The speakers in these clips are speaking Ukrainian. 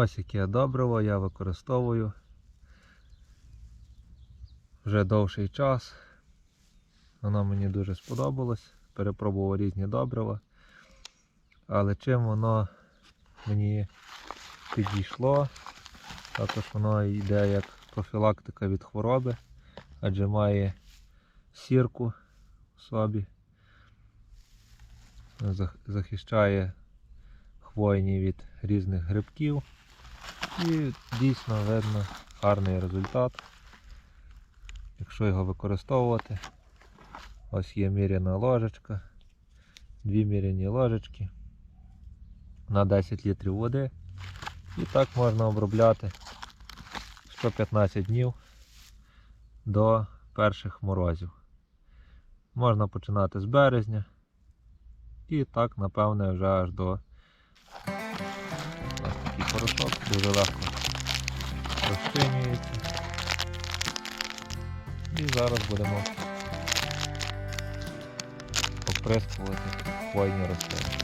Ось яке добриво я використовую вже довший час. Воно мені дуже сподобалось. Перепробував різні добрива. Але чим воно мені підійшло, також воно йде як профілактика від хвороби, адже має сірку в собі, захищає хвойні від різних грибків. І дійсно видно гарний результат, якщо його використовувати. Ось є міряна ложечка, дві міряні ложечки на 10 літрів води. І так можна обробляти 115 днів до перших морозів. Можна починати з березня. І так, напевне, вже аж до порошок дуже легко розчинюється. І зараз будемо оприскувати хвойні рослини.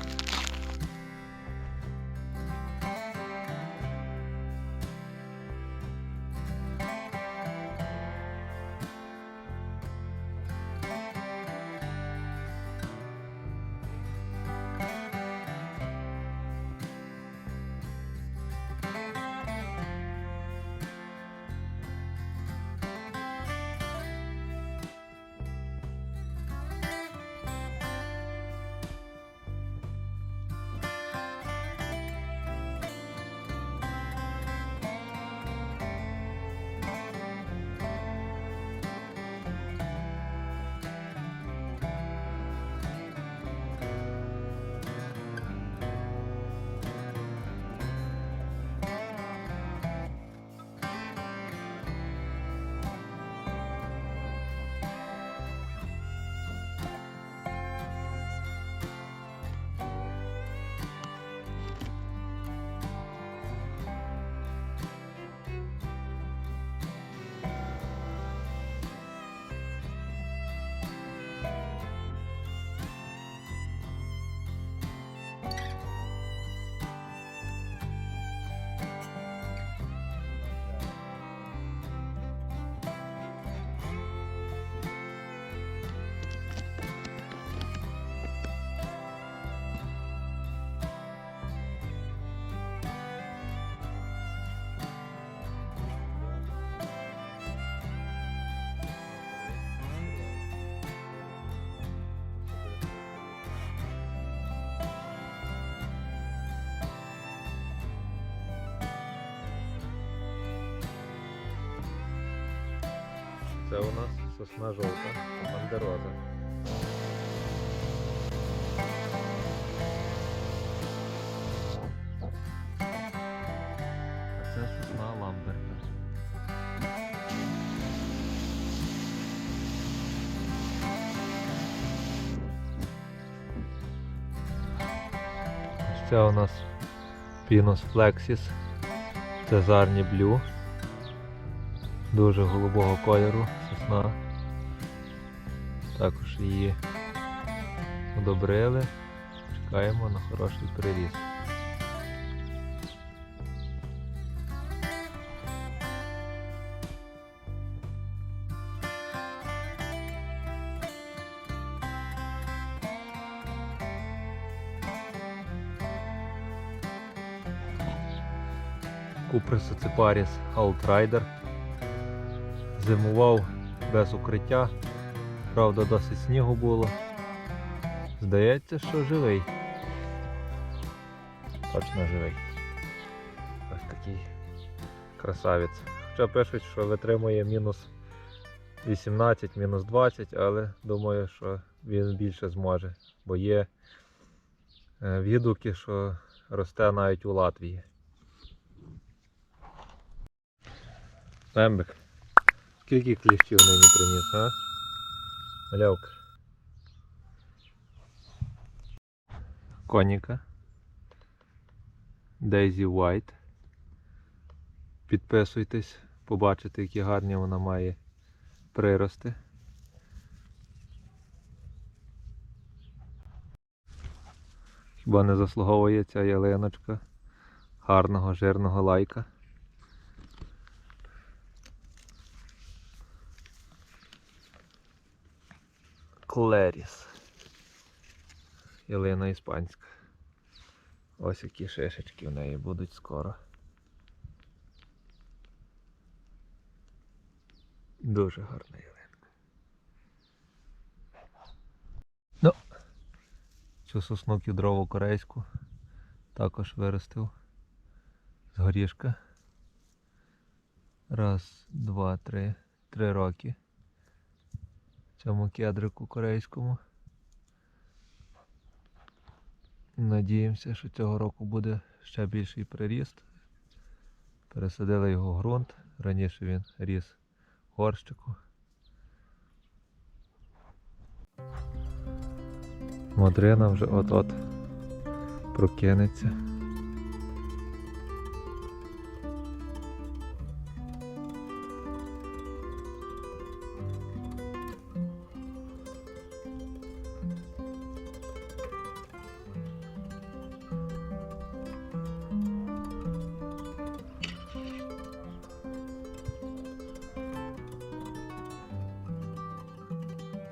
Це у нас сосна жовта, бандероза. А це сосна ламберта. Ще у нас Pinus flexis, Цезарні блю. Дуже голубого кольору сосна. Також її удобрили. Чекаємо на хороший приріст. Куприс оцепаріс Outrider. Зимував без укриття. Правда, досить снігу було. Здається, що живий. Точно живий. Ось такий красавець. Хоча пишуть, що витримує мінус 18, мінус 20, але думаю, що він більше зможе, бо є е, відгуки, що росте навіть у Латвії. Пембик. Скільки кліщів нині приніс, а? Малявка. Коніка. Дейзі White. Підписуйтесь, побачите, які гарні вона має прирости. Хіба не заслуговує ця ялиночка гарного жирного лайка. Клеріс. Ялина іспанська. Ось які шишечки в неї будуть скоро. Дуже гарна ялинка. Ну, цю сосну кідрову корейську також виростив з горішка. Раз, два, три. Три роки. Цьому кедрику корейському. Надіємося, що цього року буде ще більший приріст. Пересадили його ґрунт. Раніше він ріс горщику. Модрина вже от-от прокинеться.